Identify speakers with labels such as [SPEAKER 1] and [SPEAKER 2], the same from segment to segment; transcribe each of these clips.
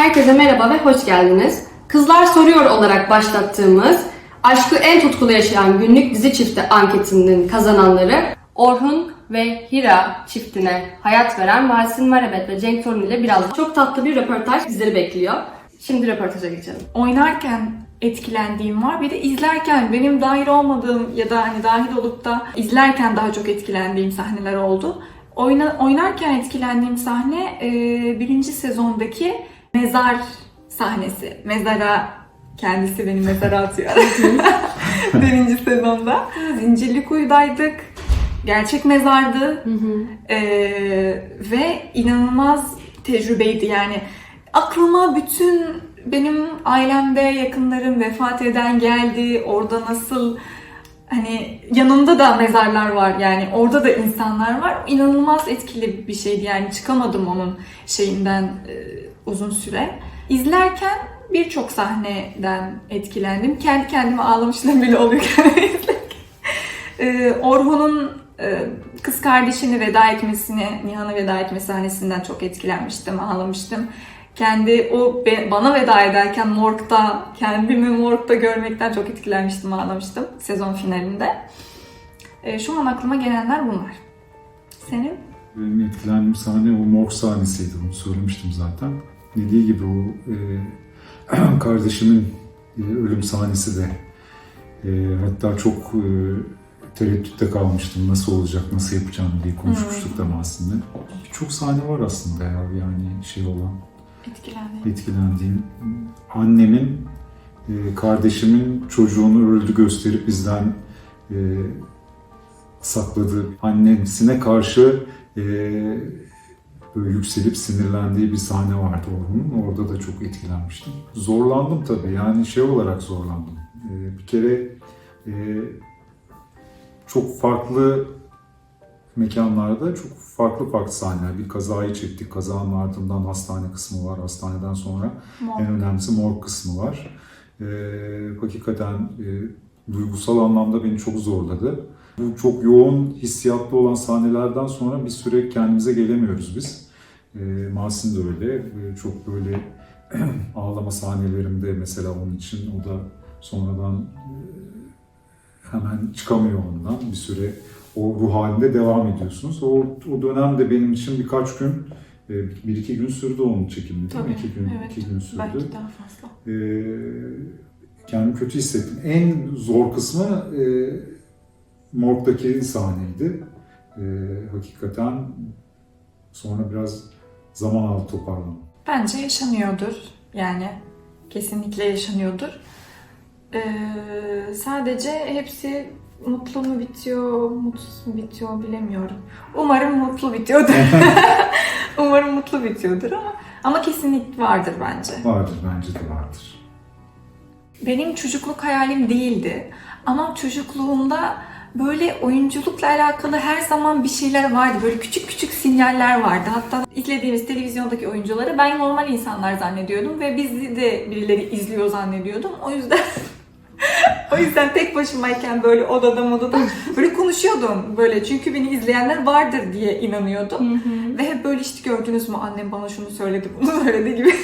[SPEAKER 1] Herkese merhaba ve hoş geldiniz. Kızlar Soruyor olarak başlattığımız aşkı en tutkulu yaşayan günlük dizi çifti anketinin kazananları Orhun ve Hira çiftine hayat veren Masin Marabet ve Cenk Torun ile biraz çok tatlı bir röportaj bizleri bekliyor. Şimdi röportaja geçelim.
[SPEAKER 2] oynarken etkilendiğim var. Bir de izlerken benim dahil olmadığım ya da hani dahil olup da izlerken daha çok etkilendiğim sahneler oldu. Oyna, oynarken etkilendiğim sahne e, birinci sezondaki mezar sahnesi. Mezara kendisi beni mezara atıyor. birinci sezonda. Zincirlikuyu'daydık. Gerçek mezardı. Ee, ve inanılmaz tecrübeydi yani. Aklıma bütün benim ailemde yakınlarım vefat eden geldi. Orada nasıl hani yanımda da mezarlar var yani orada da insanlar var. İnanılmaz etkili bir şeydi yani çıkamadım onun şeyinden e, uzun süre. İzlerken birçok sahneden etkilendim. Kendi kendime ağlamışlığım bile oluyor. Ee, Orhun'un e, kız kardeşini veda etmesini, Nihan'a veda etme sahnesinden çok etkilenmiştim, ağlamıştım. Kendi o bana veda ederken morgda, kendimi morgda görmekten çok etkilenmiştim, ağlamıştım sezon finalinde. Ee, şu an aklıma gelenler bunlar. Senin?
[SPEAKER 3] Benim etkilendiğim sahne o morg sahnesiydi. Onu söylemiştim zaten. Dediği gibi o e, kardeşimin e, ölüm sahnesi de e, hatta çok e, tereddütte kalmıştım. Nasıl olacak, nasıl yapacağım diye konuşmuştuk da aslında. Birçok sahne var aslında ya yani şey olan
[SPEAKER 2] Etkilendim.
[SPEAKER 3] etkilendiğim. Annemin e, kardeşimin çocuğunu öldü gösterip bizden e, sakladığı annesine karşı e, böyle yükselip sinirlendiği bir sahne vardı Orhun'un. Orada da çok etkilenmiştim. Zorlandım tabii yani şey olarak zorlandım. E, bir kere e, çok farklı mekanlarda çok farklı farklı sahneler. Bir kazayı çektik. Kazanın ardından hastane kısmı var. Hastaneden sonra en önemlisi morg kısmı var. Ee, hakikaten e, duygusal anlamda beni çok zorladı. Bu çok yoğun hissiyatlı olan sahnelerden sonra bir süre kendimize gelemiyoruz biz. Ee, Masin de öyle. Ee, çok böyle ağlama sahnelerimde mesela onun için o da sonradan e, hemen çıkamıyor ondan. Bir süre o ruh halinde devam ediyorsunuz. O, o dönemde benim için birkaç gün, e, bir iki gün sürdü onun çekimi değil mi? İki gün,
[SPEAKER 2] evet.
[SPEAKER 3] iki gün sürdü.
[SPEAKER 2] Belki daha fazla.
[SPEAKER 3] Ee, kendimi kötü hissettim. En zor kısmı e, morgdaki sahneydi. E, hakikaten sonra biraz zaman aldı toparlamam.
[SPEAKER 2] Bence yaşanıyordur. Yani kesinlikle yaşanıyordur. Ee, sadece hepsi mutlu mu bitiyor, mutsuz mu bitiyor bilemiyorum. Umarım mutlu bitiyordur. Umarım mutlu bitiyordur ama ama kesinlikle vardır bence.
[SPEAKER 3] Vardır, bence de vardır.
[SPEAKER 2] Benim çocukluk hayalim değildi. Ama çocukluğumda böyle oyunculukla alakalı her zaman bir şeyler vardı. Böyle küçük küçük sinyaller vardı. Hatta izlediğimiz televizyondaki oyuncuları ben normal insanlar zannediyordum ve bizi de birileri izliyor zannediyordum. O yüzden o yüzden tek başımayken böyle odada modada böyle konuşuyordum böyle çünkü beni izleyenler vardır diye inanıyordum. Ve hep böyle işte gördünüz mü annem bana şunu söyledi bunu söyledi gibi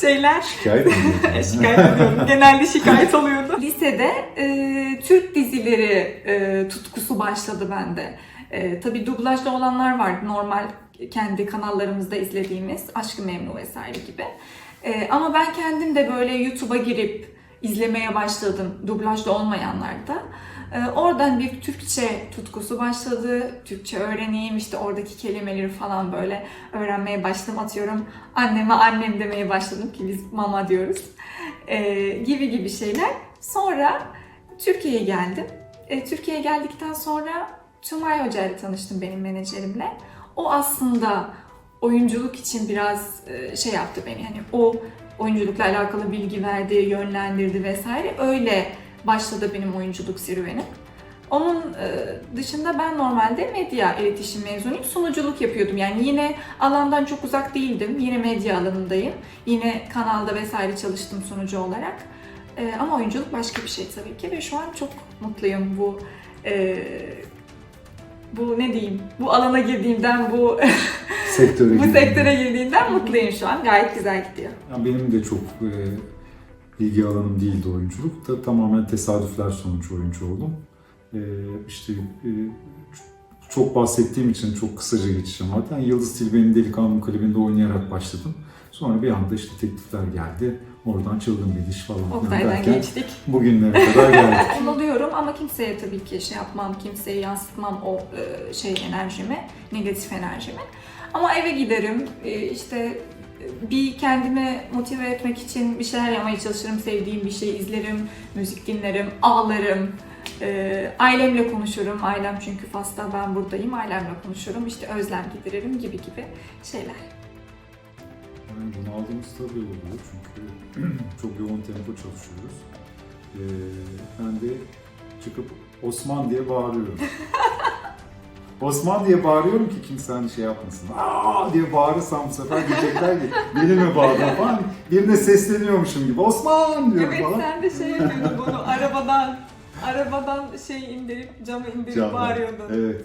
[SPEAKER 2] şeyler
[SPEAKER 3] Şikayet mi
[SPEAKER 2] şikayet ediyorum. Genelde şikayet oluyordu. Lisede e, Türk dizileri e, tutkusu başladı bende. E, tabii dublajlı olanlar vardı. Normal kendi kanallarımızda izlediğimiz Aşkı Memnu vesaire gibi. E, ama ben kendim de böyle YouTube'a girip izlemeye başladım. Dublajlı olmayanlarda. E, oradan bir Türkçe tutkusu başladı. Türkçe öğreneyim işte oradaki kelimeleri falan böyle öğrenmeye başladım. Atıyorum anneme annem demeye başladım ki biz mama diyoruz. E, gibi gibi şeyler. Sonra Türkiye'ye geldim. E, Türkiye'ye geldikten sonra Tumay Hoca ile tanıştım benim menajerimle. O aslında oyunculuk için biraz e, şey yaptı beni. Hani o oyunculukla alakalı bilgi verdi, yönlendirdi vesaire. Öyle başladı benim oyunculuk serüvenim. Onun e, dışında ben normalde medya iletişim mezunuyum. Sunuculuk yapıyordum. Yani yine alandan çok uzak değildim. Yine medya alanındayım. Yine kanalda vesaire çalıştım sunucu olarak. E, ama oyunculuk başka bir şey tabii ki ve şu an çok mutluyum bu e, bu ne diyeyim bu alana girdiğimden bu
[SPEAKER 3] Sektöre
[SPEAKER 2] bu sektöre girdiğimden mutluyum şu an. Gayet güzel gidiyor.
[SPEAKER 3] Yani benim de çok ilgi alanım değildi oyunculuk da tamamen tesadüfler sonucu oyuncu oldum. E, işte e, çok bahsettiğim için çok kısaca geçeceğim zaten. Yıldız Tilbe'nin Delikanlı klibinde oynayarak başladım. Sonra bir anda işte teklifler geldi. Oradan çılgın bir diş falan
[SPEAKER 2] Oktay'dan
[SPEAKER 3] derken
[SPEAKER 2] geçtik.
[SPEAKER 3] bugünlere kadar geldik.
[SPEAKER 2] Oluyorum ama kimseye tabii ki şey yapmam, kimseye yansıtmam o e, şey enerjimi, negatif enerjimi. Ama eve giderim, e, işte bir kendimi motive etmek için bir şeyler yapmaya çalışırım, sevdiğim bir şey izlerim, müzik dinlerim, ağlarım. E, ailemle konuşurum, ailem çünkü Fas'ta ben buradayım, ailemle konuşurum, işte özlem gideririm gibi gibi şeyler.
[SPEAKER 3] Yani bunu aldığımız tabii oluyor çünkü çok yoğun tempo çalışıyoruz. Ee, ben de çıkıp Osman diye bağırıyorum. Osman diye bağırıyorum ki kimse hani şey yapmasın. Aa diye bağırırsam bu sefer diyecekler ki beni mi bağırdın falan. Birine sesleniyormuşum gibi Osman diyorum
[SPEAKER 2] Evet
[SPEAKER 3] falan.
[SPEAKER 2] sen de şey yapıyordun bunu arabadan, arabadan şey indirip camı indirip
[SPEAKER 3] Canlı.
[SPEAKER 2] bağırıyordun.
[SPEAKER 3] Evet.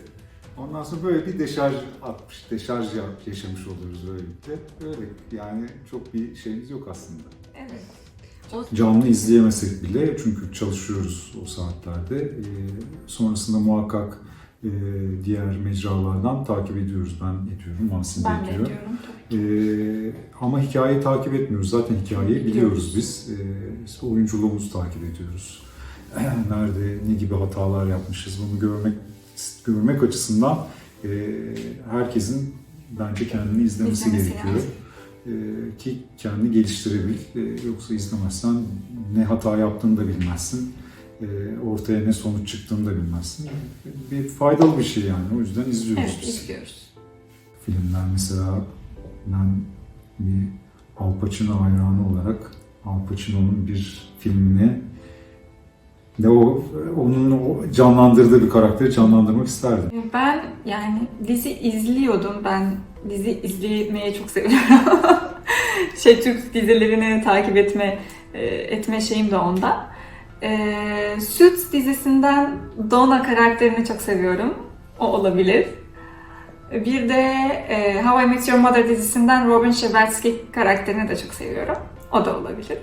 [SPEAKER 3] Ondan sonra böyle bir deşarj atmış, deşarj ya- yaşamış oluyoruz böylelikle. Öyle yani çok bir şeyimiz yok aslında.
[SPEAKER 2] Evet.
[SPEAKER 3] Canlı izleyemesek bile çünkü çalışıyoruz o saatlerde. Ee, sonrasında muhakkak e, diğer mecralardan takip ediyoruz. Ben ediyorum, Mahsin de
[SPEAKER 2] Ben
[SPEAKER 3] ediyor.
[SPEAKER 2] ediyorum tabii.
[SPEAKER 3] Ee, ama hikayeyi takip etmiyoruz. Zaten hikayeyi biliyoruz biz. Ee, işte oyunculuğumuzu takip ediyoruz. Nerede, ne gibi hatalar yapmışız bunu görmek görmek açısından e, herkesin bence kendini izlemesi
[SPEAKER 2] İzlemesi
[SPEAKER 3] gerekiyor.
[SPEAKER 2] lazım.
[SPEAKER 3] Ki kendini geliştirebil. Ee, yoksa izlemezsen ne hata yaptığını da bilmezsin. Ee, ortaya ne sonuç çıktığını da bilmezsin. Bir faydalı bir şey yani. O yüzden izliyoruz
[SPEAKER 2] Evet,
[SPEAKER 3] biz
[SPEAKER 2] izliyoruz.
[SPEAKER 3] filmler mesela ben bir Al Pacino hayranı olarak Al Pacino'nun bir filmine de o onun o canlandırdığı bir karakteri canlandırmak isterdim.
[SPEAKER 2] Ben yani dizi izliyordum. Ben dizi izlemeye çok seviyorum. şey Türk dizilerini takip etme e, etme şeyim de onda. E, Suits dizisinden Donna karakterini çok seviyorum. O olabilir. Bir de e, How I Met Your Mother dizisinden Robin Scherbatsky karakterini de çok seviyorum. O da olabilir.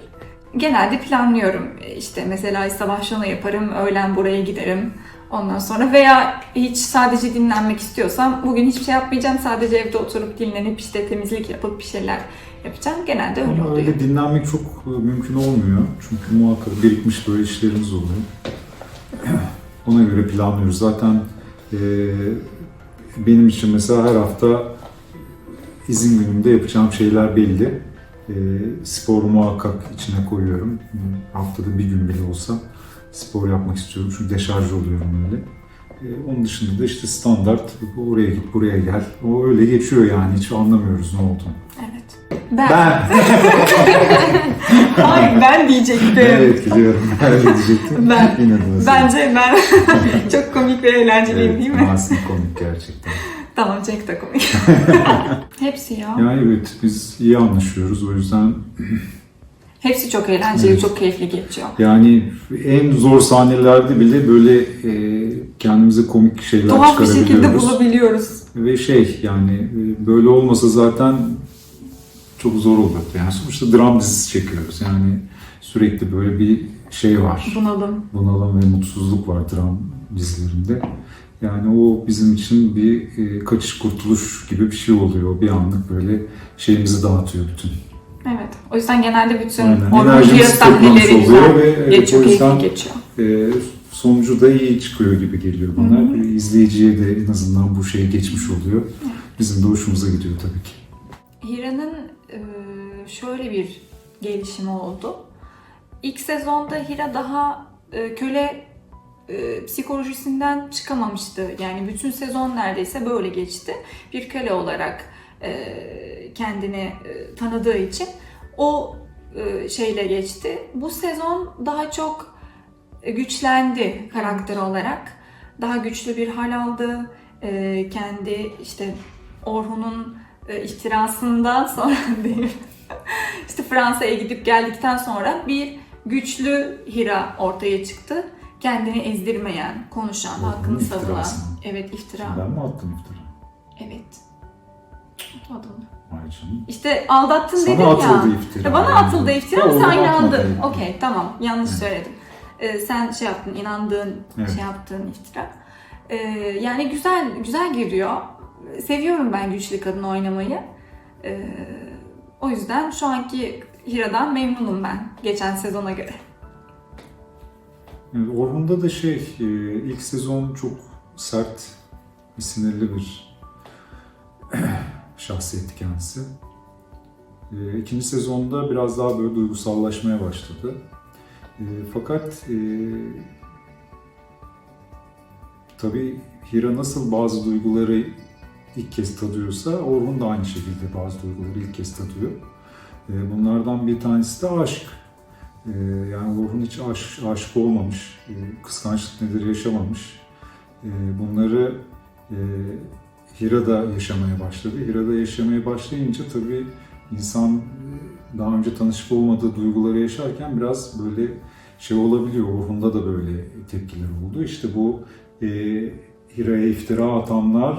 [SPEAKER 2] Genelde planlıyorum. İşte mesela sabah şunu yaparım, öğlen buraya giderim. Ondan sonra veya hiç sadece dinlenmek istiyorsam bugün hiçbir şey yapmayacağım. Sadece evde oturup dinlenip işte temizlik yapıp bir şeyler yapacağım. Genelde öyle oluyor.
[SPEAKER 3] öyle dinlenmek çok e, mümkün olmuyor. Çünkü muhakkak birikmiş böyle işlerimiz oluyor. Ona göre planlıyoruz. Zaten e, benim için mesela her hafta izin günümde yapacağım şeyler belli. E, sporu muhakkak içine koyuyorum. Haftada bir gün bile olsa spor yapmak istiyorum. Çünkü deşarj oluyorum öyle. E, onun dışında da işte standart oraya git buraya gel. O öyle geçiyor yani hiç anlamıyoruz ne olduğunu.
[SPEAKER 2] Evet. Ben.
[SPEAKER 3] Ben
[SPEAKER 2] Hayır ben diyecektim.
[SPEAKER 3] Evet biliyorum. Öyle diyecektim.
[SPEAKER 2] Ben-
[SPEAKER 3] nasıl?
[SPEAKER 2] Bence ben çok komik ve eğlenceliyim değil mi?
[SPEAKER 3] Mahsin komik gerçekten.
[SPEAKER 2] Tamam Jack de komik. Hepsi ya.
[SPEAKER 3] Yani evet biz iyi anlaşıyoruz o yüzden
[SPEAKER 2] Hepsi çok eğlenceli,
[SPEAKER 3] Evet.
[SPEAKER 2] çok keyifli geçiyor.
[SPEAKER 3] yani en zor sahnelerde bile böyle e, kendimize komik şeyler
[SPEAKER 2] Tuhaf bir şekilde
[SPEAKER 3] çıkarabiliyoruz.
[SPEAKER 2] bulabiliyoruz.
[SPEAKER 3] Ve şey yani e, böyle olmasa zaten çok zor olurdu. Yani sonuçta dram dizisi çekiyoruz. Yani sürekli böyle bir şey var.
[SPEAKER 2] Bunalım.
[SPEAKER 3] bunalım ve mutsuzluk var dram dizilerinde. Yani o bizim için bir e, kaçış kurtuluş gibi bir şey oluyor. Bir anlık böyle şeyimizi dağıtıyor bütün.
[SPEAKER 2] Evet. O yüzden genelde bütün
[SPEAKER 3] Enerjimiz
[SPEAKER 2] sahneleri
[SPEAKER 3] toplamış oluyor ve evet,
[SPEAKER 2] geçiyor,
[SPEAKER 3] o yüzden
[SPEAKER 2] geçiyor.
[SPEAKER 3] e, sonucu da iyi çıkıyor gibi geliyor bana.
[SPEAKER 2] Hı hı.
[SPEAKER 3] İzleyiciye de en azından bu şey geçmiş oluyor. Bizim de hoşumuza gidiyor tabii ki.
[SPEAKER 2] Hira'nın şöyle bir gelişimi oldu. İlk sezonda Hira daha e, köle e, psikolojisinden çıkamamıştı. Yani bütün sezon neredeyse böyle geçti. Bir köle olarak e, kendini e, tanıdığı için o e, şeyle geçti. Bu sezon daha çok e, güçlendi karakter olarak. Daha güçlü bir hal aldı. E, kendi işte Orhun'un e, ihtirasından sonra değil. işte Fransa'ya gidip geldikten sonra bir güçlü Hira ortaya çıktı. Kendini ezdirmeyen, konuşan,
[SPEAKER 3] Orhun'un
[SPEAKER 2] hakkını savunan. Evet iftira.
[SPEAKER 3] Ben mi attım iftira?
[SPEAKER 2] Evet.
[SPEAKER 3] Vay canım.
[SPEAKER 2] İşte aldattın
[SPEAKER 3] Sana
[SPEAKER 2] dedim ya.
[SPEAKER 3] atıldı iftira.
[SPEAKER 2] Ya Bana atıldı iftira ama sen inandın. Okey tamam yanlış
[SPEAKER 3] Evet.
[SPEAKER 2] söyledim. Ee, sen şey yaptın inandığın
[SPEAKER 3] Evet.
[SPEAKER 2] şey yaptığın iftira. Ee, yani güzel güzel giriyor. Seviyorum ben güçlü kadın oynamayı. Ee, o yüzden şu anki Hira'dan memnunum ben geçen sezona göre.
[SPEAKER 3] Evet, Orhun'da da şey, e, ilk sezon çok sert, sinirli bir şahsiyetti kendisi. E, İkinci sezonda biraz daha böyle duygusallaşmaya başladı. E, Fakat tabii Hira nasıl bazı duyguları ilk kez tadıyorsa Orhun da aynı şekilde bazı duyguları ilk kez tadıyor. E, Bunlardan bir tanesi de aşk. Ee, yani Orhun hiç aşık, aşık olmamış, e, kıskançlık nedir yaşamamış. Ee, bunları e, Hira'da yaşamaya başladı. Hira'da yaşamaya başlayınca tabii insan e, daha önce tanışıp olmadığı duyguları yaşarken biraz böyle şey olabiliyor. Orhun'da da böyle tepkiler oldu. İşte bu e, Hira'ya iftira atanların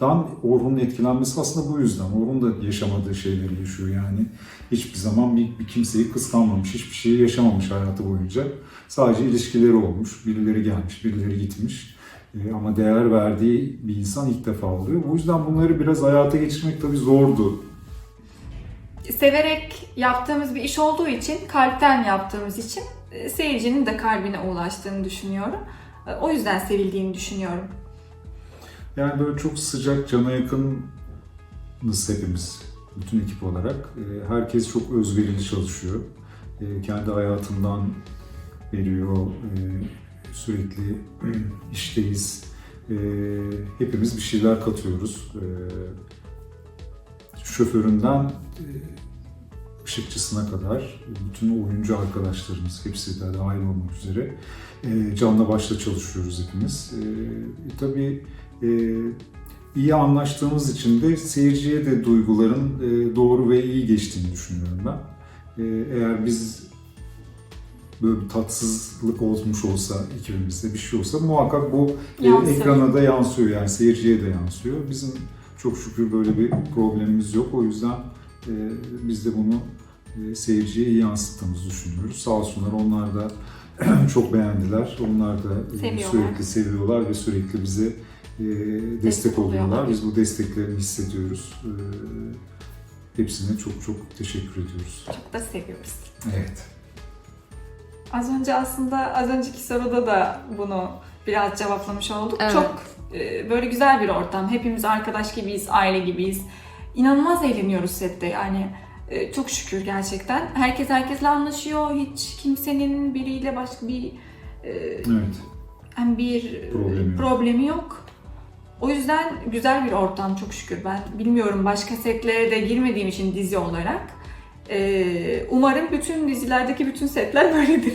[SPEAKER 3] Dan Orhun'un etkilenmesi aslında bu yüzden. Orhun da yaşamadığı şeyleri yaşıyor yani. Hiçbir zaman bir, bir kimseyi kıskanmamış, hiçbir şeyi yaşamamış hayatı boyunca. Sadece ilişkileri olmuş, birileri gelmiş, birileri gitmiş. Ee, ama değer verdiği bir insan ilk defa oluyor. Bu yüzden bunları biraz hayata geçirmek tabii zordu.
[SPEAKER 2] Severek yaptığımız bir iş olduğu için, kalpten yaptığımız için e, seyircinin de kalbine ulaştığını düşünüyorum. E, O yüzden sevildiğini düşünüyorum.
[SPEAKER 3] Yani böyle çok sıcak, cana yakınız hepimiz. Bütün ekip olarak. Ee, Herkes çok özverili çalışıyor. Ee, Kendi hayatından veriyor. Ee, Sürekli işteyiz. Hepimiz bir şeyler katıyoruz. Şoföründen e, ışıkçısına kadar bütün oyuncu arkadaşlarımız hepsi de dahil olmak üzere e, canla başla çalışıyoruz hepimiz. E, e, tabii e, iyi anlaştığımız için de seyirciye de duyguların e, doğru ve iyi geçtiğini düşünüyorum ben. E, eğer biz böyle bir tatsızlık olmuş olsa ekibimizde bir şey olsa muhakkak bu e, ekrana da yansıyor yani seyirciye de yansıyor. Bizim çok şükür böyle bir problemimiz yok. O yüzden e, biz de bunu seyirciye iyi yansıttığımızı düşünüyoruz. Sağ olsunlar onlar da çok beğendiler. Onlar da e,
[SPEAKER 2] Seviyorlar.
[SPEAKER 3] sürekli seviyorlar ve sürekli bize e, destek,
[SPEAKER 2] Destek
[SPEAKER 3] oluyorlar. Biz bu desteklerini hissediyoruz. E, hepsine çok çok teşekkür ediyoruz.
[SPEAKER 2] Çok da seviyoruz.
[SPEAKER 3] Evet.
[SPEAKER 2] Az önce aslında az önceki soruda da bunu biraz cevaplamış olduk.
[SPEAKER 1] Evet.
[SPEAKER 2] Çok e, böyle güzel bir ortam. Hepimiz arkadaş gibiyiz, aile gibiyiz. İnanılmaz eğleniyoruz sette. Yani e, çok şükür gerçekten. Herkes herkesle anlaşıyor. Hiç kimsenin biriyle başka bir e,
[SPEAKER 3] Evet.
[SPEAKER 2] hem bir
[SPEAKER 3] Problemi yok.
[SPEAKER 2] problemi yok. O yüzden güzel bir ortam çok şükür. Ben bilmiyorum başka setlere de girmediğim için dizi olarak. Ee, umarım bütün dizilerdeki bütün setler böyledir.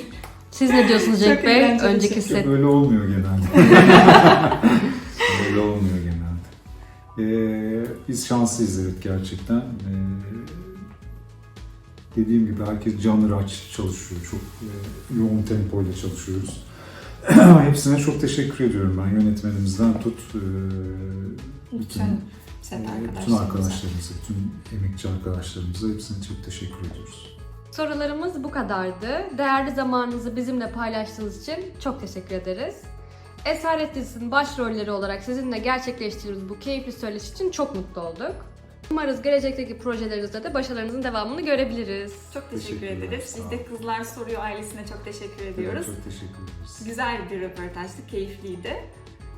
[SPEAKER 1] Siz ne diyorsunuz Cenk Bey? Önceki set.
[SPEAKER 3] Böyle olmuyor genelde. Böyle olmuyor genelde. Ee, biz şanslıyız evet gerçekten. Ee, dediğim gibi herkes canı aç çalışıyor. Çok e, yoğun tempoyla çalışıyoruz. Hepsine çok teşekkür ediyorum ben yönetmenimizden tut e,
[SPEAKER 2] Bütün set
[SPEAKER 3] e,
[SPEAKER 2] arkadaşlarımıza.
[SPEAKER 3] bütün arkadaşlarımıza, bütün emekçi arkadaşlarımıza hepsine çok teşekkür ediyoruz.
[SPEAKER 1] Sorularımız bu kadardı. Değerli zamanınızı bizimle paylaştığınız için çok teşekkür ederiz. Esaret dizisinin başrolleri olarak sizinle gerçekleştirdiğimiz bu keyifli söyleşi için çok mutlu olduk. Umarız gelecekteki projelerinizde de başarılarınızın devamını görebiliriz.
[SPEAKER 2] Çok teşekkür
[SPEAKER 3] Teşekkürler,
[SPEAKER 2] ederiz.
[SPEAKER 3] sağ
[SPEAKER 2] Biz
[SPEAKER 3] olun.
[SPEAKER 2] de Kızlar Soruyor ailesine çok teşekkür ediyoruz.
[SPEAKER 3] Çok teşekkür ederiz.
[SPEAKER 2] Güzel bir röportajdı, keyifliydi.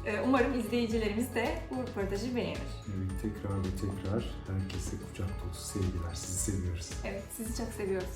[SPEAKER 2] Ee, Umarım izleyicilerimiz de bu röportajı beğenir.
[SPEAKER 3] Evet, tekrar ve tekrar herkese kucak dolusu sevgiler. Sizi seviyoruz.
[SPEAKER 2] Evet, sizi çok seviyoruz.